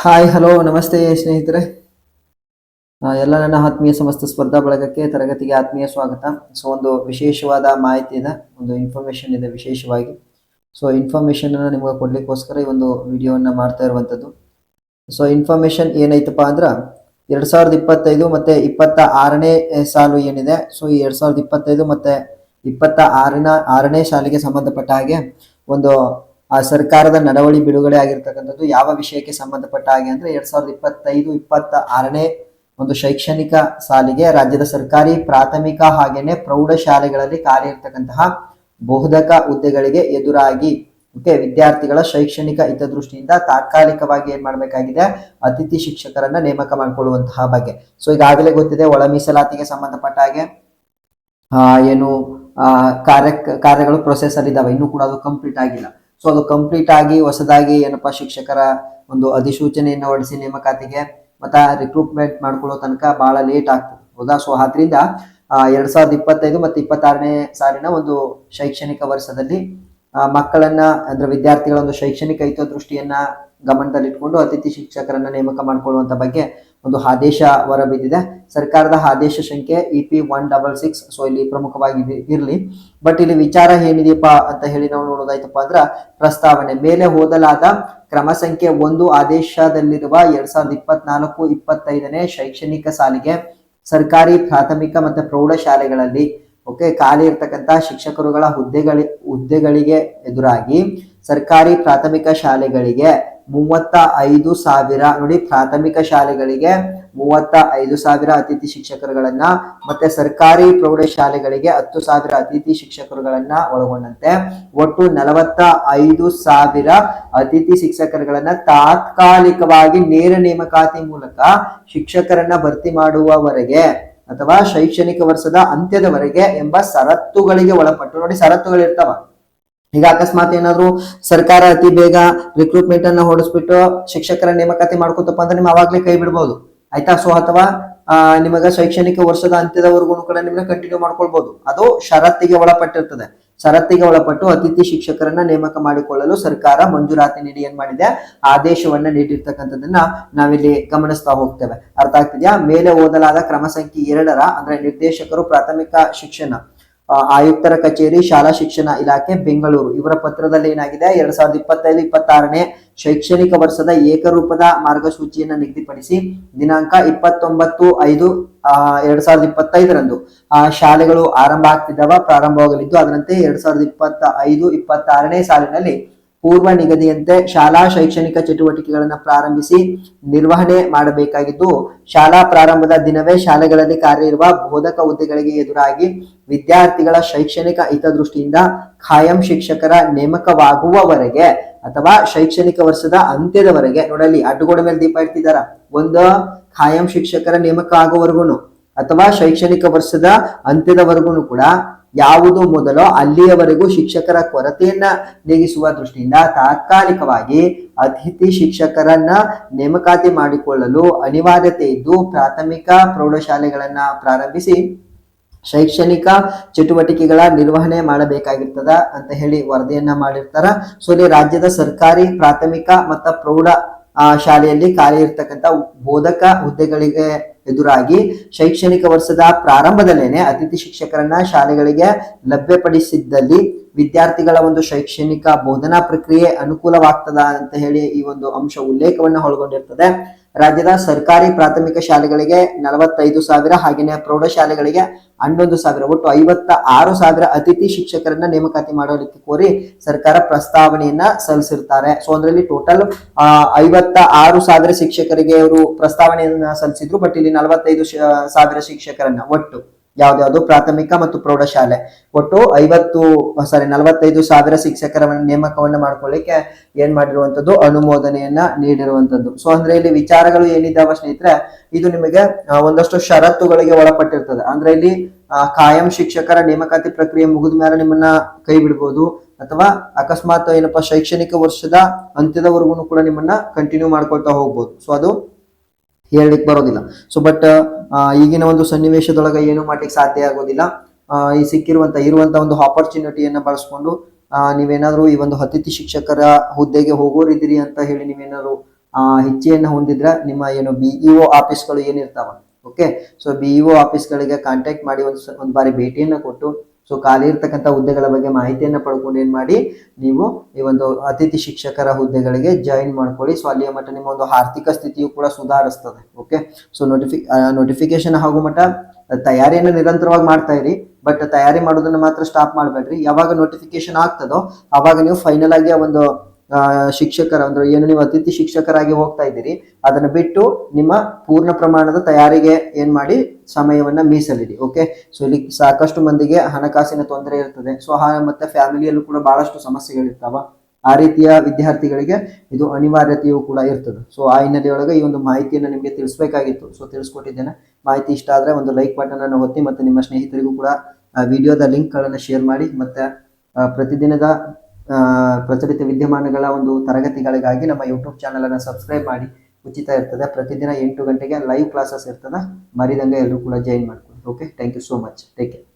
Hi hello ನಮಸ್ತೆ ಸ್ನೇಹಿತರೆ. ಎಲ್ಲ ನನ್ನ ಆತ್ಮೀಯ ಸಮಸ್ತ ಸ್ಪರ್ಧಾ ಬಳಗಕ್ಕೆ, ತರಗತಿಗೆ ಆತ್ಮೀಯ ಸ್ವಾಗತ. ಸೊ ಒಂದು ವಿಶೇಷವಾದ ಮಾಹಿತಿ ಇದೆ ಒಂದು ಇನ್ಫಾರ್ಮೇಶನ್ ಇದೆ ವಿಶೇಷವಾಗಿ. ಸೊ ಇನ್ಫಾರ್ಮೇಶನ್ ಅನ್ನ ನಿಮಗೆ ಕೊಡ್ಲಿಕ್ಕೋಸ್ಕರ ಈ ಒಂದು ವಿಡಿಯೋವನ್ನ ಮಾಡ್ತಾ ಇರುವಂತದ್ದು ಸೊ ಇನ್ಫಾರ್ಮೇಶನ್ ಏನೈತಪ್ಪ ಅಂದ್ರೆ, ಎರಡ್ ಸಾವಿರದ ಇಪ್ಪತ್ತೈದು ಮತ್ತೆ ಇಪ್ಪತ್ತ ಆರನೇ ಸಾಲು ಏನಿದೆ ಸೊ ಈ ಎರಡ್ ಸಾವಿರದ ಇಪ್ಪತ್ತೈದು ಮತ್ತೆ ಇಪ್ಪತ್ತ ಆರನ, ಆರನೇ ಸಾಲಿಗೆ ಸಂಬಂಧಪಟ್ಟ ಹಾಗೆ ಒಂದು ಆ ಸರ್ಕಾರದ ನಡವಳಿ ಬಿಡುಗಡೆ ಆಗಿರ್ತಕ್ಕಂಥದ್ದು ಯಾವ ವಿಷಯಕ್ಕೆ ಸಂಬಂಧಪಟ್ಟ ಹಾಗೆ ಅಂದ್ರೆ ಎರಡ್ ಸಾವಿರದ ಇಪ್ಪತ್ತೈದು, ಇಪ್ಪತ್ತ ಆರನೇ ಒಂದು ಶೈಕ್ಷಣಿಕ ಸಾಲಿಗೆ ರಾಜ್ಯದ ಸರ್ಕಾರಿ ಪ್ರಾಥಮಿಕ ಹಾಗೇನೆ ಪ್ರೌಢಶಾಲೆಗಳಲ್ಲಿ ಕಾರ್ಯ ಇರ್ತಕ್ಕಂತಹ ಬೋಧಕ ಹುದ್ದೆಗಳಿಗೆ ಎದುರಾಗಿ ಓಕೆ ವಿದ್ಯಾರ್ಥಿಗಳ ಶೈಕ್ಷಣಿಕ ಹಿತದೃಷ್ಟಿಯಿಂದ ತಾತ್ಕಾಲಿಕವಾಗಿ ಏನ್ ಮಾಡಬೇಕಾಗಿದೆ? ಅತಿಥಿ ಶಿಕ್ಷಕರನ್ನ ನೇಮಕ ಮಾಡಿಕೊಳ್ಳುವಂತಹ ಬಗ್ಗೆ. ಸೊ ಈಗಾಗಲೇ ಗೊತ್ತಿದೆ ಒಳ ಮೀಸಲಾತಿಗೆ ಸಂಬಂಧಪಟ್ಟ ಹಾಗೆ ಏನು ಕಾರ್ಯ ಕಾರ್ಯಗಳು ಪ್ರೊಸೆಸ್ ಅಲ್ಲಿ ಇದಾವೆ. ಇನ್ನೂ ಕೂಡ ಅದು ಕಂಪ್ಲೀಟ್ ಆಗಿಲ್ಲ. ಸೊ ಅದು ಕಂಪ್ಲೀಟ್ ಆಗಿ, ಹೊಸದಾಗಿ ಏನಪ್ಪ ಶಿಕ್ಷಕರ ಒಂದು ಅಧಿಸೂಚನೆಯನ್ನು ಹೊರಡಿಸಿ ನೇಮಕಾತಿಗೆ, ಮತ್ತ ರಿಕ್ರೂಟ್ಮೆಂಟ್ ಮಾಡ್ಕೊಳ್ಳೋ ತನಕ ಬಹಳ ಲೇಟ್ ಆಗ್ತದೆ. ಹೌದಾ? ಸೊ ಆದ್ರಿಂದ ಎರಡ್ ಸಾವಿರದ ಇಪ್ಪತ್ತೈದು ಮತ್ತು ಇಪ್ಪತ್ತಾರನೇ ಸಾಲಿನ ಒಂದು ಶೈಕ್ಷಣಿಕ ವರ್ಷದಲ್ಲಿ ಮಕ್ಕಳನ್ನ, ಅಂದ್ರೆ ವಿದ್ಯಾರ್ಥಿಗಳ ಒಂದು ಶೈಕ್ಷಣಿಕ ಹಿತದೃಷ್ಟಿಯನ್ನ ಗಮನದಲ್ಲಿಟ್ಕೊಂಡು ಅತಿಥಿ ಶಿಕ್ಷಕರನ್ನ ನೇಮಕ ಮಾಡ್ಕೊಳ್ಳುವಂತ ಬಗ್ಗೆ ಒಂದು ಆದೇಶ ಹೊರಬಿದ್ದಿದೆ. ಸರ್ಕಾರದ ಆದೇಶ ಸಂಖ್ಯೆ E P one double six so ಇಲ್ಲಿ ಪ್ರಮುಖವಾಗಿ ಇರಲಿ. ಬಟ್ ಇಲ್ಲಿ ವಿಚಾರ ಏನಿದೆಯಪ್ಪ ಅಂತ ಹೇಳಿ ನಾವು ನೋಡೋದಾಯ್ತಪ್ಪ ಅಂದ್ರ ಪ್ರಸ್ತಾವನೆ ಮೇಲೆ ಓದಲಾದ ಕ್ರಮ ಸಂಖ್ಯೆ ಒಂದು ಆದೇಶದಲ್ಲಿರುವ ಎರಡ್ ಸಾವಿರದ ಇಪ್ಪತ್ನಾಲ್ಕು ಇಪ್ಪತ್ತೈದನೇ ಶೈಕ್ಷಣಿಕ ಸಾಲಿಗೆ ಸರ್ಕಾರಿ, ಪ್ರಾಥಮಿಕ ಮತ್ತು ಪ್ರೌಢಶಾಲೆಗಳಲ್ಲಿ ಓಕೆ ಖಾಲಿ ಇರ್ತಕ್ಕಂಥ ಶಿಕ್ಷಕರುಗಳ ಹುದ್ದೆಗಳಿ, ಹುದ್ದೆಗಳಿಗೆ ಎದುರಾಗಿ ಸರ್ಕಾರಿ, ಪ್ರಾಥಮಿಕ ಶಾಲೆಗಳಿಗೆ ಮೂವತ್ತ ಐದು ಸಾವಿರ ನೋಡಿ ಪ್ರಾಥಮಿಕ ಶಾಲೆಗಳಿಗೆ ಮೂವತ್ತ ಐದು ಸಾವಿರ ಅತಿಥಿ ಶಿಕ್ಷಕರುಗಳನ್ನ, ಮತ್ತೆ ಸರ್ಕಾರಿ ಪ್ರೌಢಶಾಲೆಗಳಿಗೆ ಹತ್ತು ಸಾವಿರ ಅತಿಥಿ ಶಿಕ್ಷಕರುಗಳನ್ನ ಒಳಗೊಂಡಂತೆ. ಒಟ್ಟು ನಲವತ್ತ ಐದು ಸಾವಿರ ಅತಿಥಿ ಶಿಕ್ಷಕರುಗಳನ್ನ ತಾತ್ಕಾಲಿಕವಾಗಿ ನೇರ ನೇಮಕಾತಿ ಮೂಲಕ ಶಿಕ್ಷಕರನ್ನ ಭರ್ತಿ ಮಾಡುವವರೆಗೆ, ಅಥವಾ ಶೈಕ್ಷಣಿಕ ವರ್ಷದ ಅಂತ್ಯದವರೆಗೆ ಎಂಬ ಷರತ್ತುಗಳಿಗೆ ಒಳಪಟ್ಟು ನೋಡಿ ಷರತ್ತುಗಳು ಇರ್ತಾವ ಈಗ ಅಕಸ್ಮಾತ್ ಏನಾದ್ರು ಸರ್ಕಾರ ಅತಿ ಬೇಗ ರಿಕ್ರೂಟ್ಮೆಂಟ್ ಅನ್ನ ಹೊಡಿಸ್ಬಿಟ್ಟು ಶಿಕ್ಷಕರ ನೇಮಕಾತಿ ಮಾಡ್ಕೊತಪ್ಪ ಅಂದ್ರೆ ನಿಮ್ ಅವಾಗ್ಲೇ ಕೈ ಬಿಡ್ಬೋದು. ಆಯ್ತಾ? ಸೊ ಅಥವಾ ನಿಮಗ ಶೈಕ್ಷಣಿಕ ವರ್ಷದ ಅಂತ್ಯದವರೆಗೂ ಕೂಡ ನಿಮ್ಮನ್ನ ಕಂಟಿನ್ಯೂ ಮಾಡ್ಕೊಳ್ಬಹುದು ಅದು ಷರತ್ತಿಗೆ ಒಳಪಟ್ಟಿರ್ತದೆ. ಷರತ್ತಿಗೆ ಒಳಪಟ್ಟು ಅತಿಥಿ ಶಿಕ್ಷಕರನ್ನ ನೇಮಕ ಮಾಡಿಕೊಳ್ಳಲು ಸರ್ಕಾರ ಮಂಜೂರಾತಿ ನೀಡಿ ಏನ್ ಮಾಡಿದೆ? ಆದೇಶವನ್ನ ನೀಡಿರ್ತಕ್ಕಂಥದ್ದನ್ನ ನಾವಿಲ್ಲಿ ಗಮನಿಸ್ತಾ ಹೋಗ್ತೇವೆ. ಅರ್ಥ ಆಗ್ತಿದ್ಯಾ? ಮೇಲೆ ಓದಲಾದ ಕ್ರಮ ಸಂಖ್ಯೆ ಎರಡರ ಅಂದ್ರೆ ನಿರ್ದೇಶಕರು ಪ್ರಾಥಮಿಕ ಶಿಕ್ಷಣ. ಆಯುಕ್ತರ ಕಚೇರಿ, ಶಾಲಾ ಶಿಕ್ಷಣ ಇಲಾಖೆ, ಬೆಂಗಳೂರು. ಇವರ ಪತ್ರದಲ್ಲಿ ಏನಾಗಿದೆ? ಎರಡ್ ಸಾವಿರದ ಇಪ್ಪತ್ತೈದು, ಇಪ್ಪತ್ತಾರನೇ ಶೈಕ್ಷಣಿಕ ವರ್ಷದ ಏಕರೂಪದ ಮಾರ್ಗಸೂಚಿಯನ್ನು ನಿಗದಿಪಡಿಸಿ ದಿನಾಂಕ ಇಪ್ಪತ್ತೊಂಬತ್ತು ಐದು ಎರಡ್ ಸಾವಿರದ ಇಪ್ಪತ್ತೈದರಂದು, ಆ, ಶಾಲೆಗಳು ಆರಂಭ ಆಗ್ತಿದ್ದಾವ, ಪ್ರಾರಂಭವಾಗಲಿದ್ದು. ಅದರಂತೆ ಎರಡ್ ಸಾವಿರದ ಇಪ್ಪತ್ತ ಐದು, ಇಪ್ಪತ್ತಾರನೇ ಸಾಲಿನಲ್ಲಿ ಪೂರ್ವ ನಿಗದಿಯಂತೆ ಶಾಲಾ ಶೈಕ್ಷಣಿಕ ಚಟುವಟಿಕೆಗಳನ್ನು ಪ್ರಾರಂಭಿಸಿ ನಿರ್ವಹಣೆ ಮಾಡಬೇಕಾಗಿದ್ದು, ಶಾಲಾ ಪ್ರಾರಂಭದ ದಿನವೇ ಶಾಲೆಗಳಲ್ಲಿ ಕಾರ್ಯ ಬೋಧಕ ಹುದ್ದೆಗಳಿಗೆ ಎದುರಾಗಿ ವಿದ್ಯಾರ್ಥಿಗಳ ಶೈಕ್ಷಣಿಕ ಹಿತದೃಷ್ಟಿಯಿಂದ ಖಾಯಂ ಶಿಕ್ಷಕರ ನೇಮಕವಾಗುವವರೆಗೆ ಅಥವಾ ಶೈಕ್ಷಣಿಕ ವರ್ಷದ ಅಂತ್ಯದವರೆಗೆ ನೋಡಲಿ ಅಡ್ಡಗೋಡೆ ಮೇಲೆ ದೀಪ ಇಡ್ತಿದಾರ ಒಂದು, ಖಾಯಂ ಶಿಕ್ಷಕರ ನೇಮಕ ಆಗುವವರೆಗೂ ಅಥವಾ ಶೈಕ್ಷಣಿಕ ವರ್ಷದ ಅಂತ್ಯದವರೆಗೂ ಕೂಡ ಯಾವುದು ಮೊದಲೋ ಅಲ್ಲಿಯವರೆಗೂ ಶಿಕ್ಷಕರ ಕೊರತೆಯನ್ನ ನೀಗಿಸುವ ದೃಷ್ಟಿಯಿಂದ ತಾತ್ಕಾಲಿಕವಾಗಿ ಅತಿಥಿ ಶಿಕ್ಷಕರನ್ನ ನೇಮಕಾತಿ ಮಾಡಿಕೊಳ್ಳಲು ಅನಿವಾರ್ಯತೆ ಇದ್ದು ಪ್ರಾಥಮಿಕ ಪ್ರೌಢಶಾಲೆಗಳನ್ನ ಪ್ರಾರಂಭಿಸಿ ಶೈಕ್ಷಣಿಕ ಚಟುವಟಿಕೆಗಳ ನಿರ್ವಹಣೆ ಮಾಡಬೇಕಾಗಿರ್ತದ ಅಂತ ಹೇಳಿ ವರದಿಯನ್ನ ಮಾಡಿರ್ತಾರ. ಸೊ ಇಲ್ಲಿ ರಾಜ್ಯದ ಸರ್ಕಾರಿ, ಪ್ರಾಥಮಿಕ ಮತ್ತು ಪ್ರೌಢ ಶಾಲೆಯಲ್ಲಿ ಖಾಲಿ ಇರ್ತಕ್ಕಂಥ ಬೋಧಕ ಹುದ್ದೆಗಳಿಗೆ ಎದುರಾಗಿ ಶೈಕ್ಷಣಿಕ ವರ್ಷದ ಪ್ರಾರಂಭದಲ್ಲೇನೆ ಅತಿಥಿ ಶಿಕ್ಷಕರನ್ನ ಶಾಲೆಗಳಿಗೆ ಲಭ್ಯಪಡಿಸಿದ್ದಲ್ಲಿ ವಿದ್ಯಾರ್ಥಿಗಳ ಒಂದು ಶೈಕ್ಷಣಿಕ ಬೋಧನಾ ಪ್ರಕ್ರಿಯೆ ಅನುಕೂಲವಾಗ್ತದ ಅಂತ ಹೇಳಿ ಈ ಒಂದು ಅಂಶ ಉಲ್ಲೇಖವನ್ನು ಒಳಗೊಂಡಿರ್ತದೆ. ರಾಜ್ಯದ ಸರ್ಕಾರಿ ಪ್ರಾಥಮಿಕ ಶಾಲೆಗಳಿಗೆ ನಲವತ್ತೈದು ಸಾವಿರ ಹಾಗೆಯೇ ಪ್ರೌಢಶಾಲೆಗಳಿಗೆ ಹನ್ನೊಂದು ಸಾವಿರ, ಒಟ್ಟು ಐವತ್ತ ಆರು ಸಾವಿರ ಅತಿಥಿ ಶಿಕ್ಷಕರನ್ನ ನೇಮಕಾತಿ ಮಾಡೋದಕ್ಕೆ ಕೋರಿ ಸರ್ಕಾರ ಪ್ರಸ್ತಾವನೆಯನ್ನ ಸಲ್ಲಿಸಿರ್ತಾರೆ ಸೊ ಅದರಲ್ಲಿ ಟೋಟಲ್ ಐವತ್ತ ಆರು ಸಾವಿರ ಶಿಕ್ಷಕರಿಗೆ ಅವರು ಪ್ರಸ್ತಾವನೆಯನ್ನ ಸಲ್ಲಿಸಿದ್ರು ಬಟ್ ಇಲ್ಲಿ ನಲವತ್ತೈದು ಸಾವಿರ ಶಿಕ್ಷಕರನ್ನ ಒಟ್ಟು. ಯಾವ್ದ್ಯಾವ್ದು ಪ್ರಾಥಮಿಕ ಮತ್ತು ಪ್ರೌಢಶಾಲೆ. ಒಟ್ಟು ಐವತ್ತು ಸಾರಿ ನಲವತ್ತೈದು ಸಾವಿರ ಶಿಕ್ಷಕರ ನೇಮಕವನ್ನು ಮಾಡ್ಕೊಳ್ಳಿಕ್ಕೆ ಏನ್ ಮಾಡಿರುವಂತದ್ದು ಅನುಮೋದನೆಯನ್ನ ನೀಡಿರುವಂತದ್ದು ಸೊ ಅಂದ್ರೆ ಇಲ್ಲಿ ವಿಚಾರಗಳು ಏನಿದ್ದಾವ ಸ್ನೇಹಿತರೆ, ಇದು ನಿಮಗೆ ಒಂದಷ್ಟು ಷರತ್ತುಗಳಿಗೆ ಒಳಪಟ್ಟಿರ್ತದೆ. ಅಂದ್ರೆ ಇಲ್ಲಿ ಕಾಯಂ ಶಿಕ್ಷಕರ ನೇಮಕಾತಿ ಪ್ರಕ್ರಿಯೆ ಮುಗಿದ ಮೇಲೆ ನಿಮ್ಮನ್ನ ಕೈ ಬಿಡ್ಬೋದು, ಅಥವಾ ಅಕಸ್ಮಾತ್ ಏನಪ್ಪಾ, ಶೈಕ್ಷಣಿಕ ವರ್ಷದ ಅಂತ್ಯದವರೆಗೂ ಕೂಡ ನಿಮ್ಮನ್ನ ಕಂಟಿನ್ಯೂ ಮಾಡ್ಕೊಳ್ತಾ ಹೋಗ್ಬೋದು. ಸೊ ಅದು ಹೇಳಲಿಕ್ಕೆ ಬರೋದಿಲ್ಲ. ಸೊ ಬಟ್ ಈಗಿನ ಒಂದು ಸನ್ನಿವೇಶದೊಳಗೆ ಏನು ಮಾಡ್ಲಿಕ್ಕೆ ಸಾಧ್ಯ ಆಗೋದಿಲ್ಲ. ಈ ಸಿಕ್ಕಿರುವಂತ, ಇರುವಂತ ಒಂದು ಆಪರ್ಚುನಿಟಿಯನ್ನು ಬಳಸ್ಕೊಂಡು ನೀವೇನಾದ್ರೂ ಈ ಒಂದು ಅತಿಥಿ ಶಿಕ್ಷಕರ ಹುದ್ದೆಗೆ ಹೋಗೋರಿದ್ದೀರಿ ಅಂತ ಹೇಳಿ ನೀವೇನಾದ್ರು ಹೆಚ್ಚೆಯನ್ನು ಹೊಂದಿದ್ರೆ ನಿಮ್ಮ ಏನು ಬಿಇಒ ಆಫೀಸ್ಗಳು ಏನಿರ್ತಾವ ಓಕೆ ಸೊ ಬಿಇಒ ಆಫೀಸ್ಗಳಿಗೆ ಕಾಂಟ್ಯಾಕ್ಟ್ ಮಾಡಿ ಒಂದು ಒಂದು ಬಾರಿ ಭೇಟಿಯನ್ನು ಕೊಟ್ಟು ಸೊ ಖಾಲಿ ಇರ್ತಕ್ಕಂಥ ಹುದ್ದೆಗಳ ಬಗ್ಗೆ ಮಾಹಿತಿಯನ್ನು ಪಡ್ಕೊಂಡು ಏನು ಮಾಡಿ, ನೀವು ಈ ಒಂದು ಅತಿಥಿ ಶಿಕ್ಷಕರ ಹುದ್ದೆಗಳಿಗೆ ಜಾಯಿನ್ ಮಾಡ್ಕೊಳ್ಳಿ. ಸೊ ಅಲ್ಲಿಯ ಮಟ್ಟ ನಿಮ್ಮ ಒಂದು ಆರ್ಥಿಕ ಸ್ಥಿತಿಯು ಕೂಡ ಸುಧಾರಿಸ್ತದೆ. ಓಕೆ ಸೊ ನೋಟಿಫಿ ನೋಟಿಫಿಕೇಶನ್ ಆಗೋ ಮಟ್ಟ ತಯಾರಿಯನ್ನು ನಿರಂತರವಾಗಿ ಮಾಡ್ತಾ ಇರಿ. ಬಟ್ ತಯಾರಿ ಮಾಡೋದನ್ನ ಮಾತ್ರ ಸ್ಟಾಪ್ ಮಾಡಬೇಡ್ರಿ. ಯಾವಾಗ ನೋಟಿಫಿಕೇಶನ್ ಆಗ್ತದೋ, ಅವಾಗ ನೀವು ಫೈನಲ್ ಆಗಿ ಒಂದು ಶಿಕ್ಷಕರ, ಅಂದ್ರೆ ಏನು ನೀವು ಅತಿಥಿ ಶಿಕ್ಷಕರಾಗಿ ಹೋಗ್ತಾ ಇದ್ದೀರಿ, ಅದನ್ನ ಬಿಟ್ಟು ನಿಮ್ಮ ಪೂರ್ಣ ಪ್ರಮಾಣದ ತಯಾರಿಗೆ ಏನ್ ಮಾಡಿ ಸಮಯವನ್ನ ಮೀಸಲಿಡಿ ಓಕೆ ಸೊ ಇಲ್ಲಿ ಸಾಕಷ್ಟು ಮಂದಿಗೆ ಹಣಕಾಸಿನ ತೊಂದರೆ ಇರ್ತದೆ. ಸೊ ಮತ್ತೆ ಫ್ಯಾಮಿಲಿಯಲ್ಲೂ ಕೂಡ ಬಹಳಷ್ಟು ಸಮಸ್ಯೆಗಳಿರ್ತಾವ. ಆ ರೀತಿಯ ವಿದ್ಯಾರ್ಥಿಗಳಿಗೆ ಇದು ಅನಿವಾರ್ಯತೆಯೂ ಕೂಡ ಇರ್ತದೆ. ಸೊ ಆ ಹಿನ್ನೆಲೆಯೊಳಗೆ ಈ ಒಂದು ಮಾಹಿತಿಯನ್ನು ನಿಮಗೆ ತಿಳಿಸ್ಬೇಕಾಗಿತ್ತು. ಸೊ ತಿಳಿಸ್ಕೊಟ್ಟಿದ್ದೇನೆ. ಮಾಹಿತಿ ಇಷ್ಟ ಆದರೆ ಒಂದು ಲೈಕ್ ಬಟನ್ ಅನ್ನು ಒತ್ತಿ ಮತ್ತು ನಿಮ್ಮ ಸ್ನೇಹಿತರಿಗೂ ಕೂಡ ವಿಡಿಯೋದ ಲಿಂಕ್ಗಳನ್ನು ಶೇರ್ ಮಾಡಿ ಮತ್ತು ಪ್ರತಿದಿನದ ಪ್ರಚಲಿತ ವಿದ್ಯಮಾನಗಳ ಒಂದು ತರಗತಿಗಳಿಗಾಗಿ ನಮ್ಮ ಯೂಟ್ಯೂಬ್ ಚಾನಲನ್ನು ಸಬ್ಸ್ಕ್ರೈಬ್ ಮಾಡಿ. ಉಚಿತ ಇರ್ತದೆ. ಪ್ರತಿದಿನ ಎಂಟು ಗಂಟೆಗೆ ಲೈವ್ ಕ್ಲಾಸಸ್ ಇರ್ತದೆ. ಮರಿದಂಗೆ ಎಲ್ಲರೂ ಕೂಡ ಜಾಯಿನ್ ಮಾಡ್ಕೊಳ್ಳಿ. Okay thank you so much take care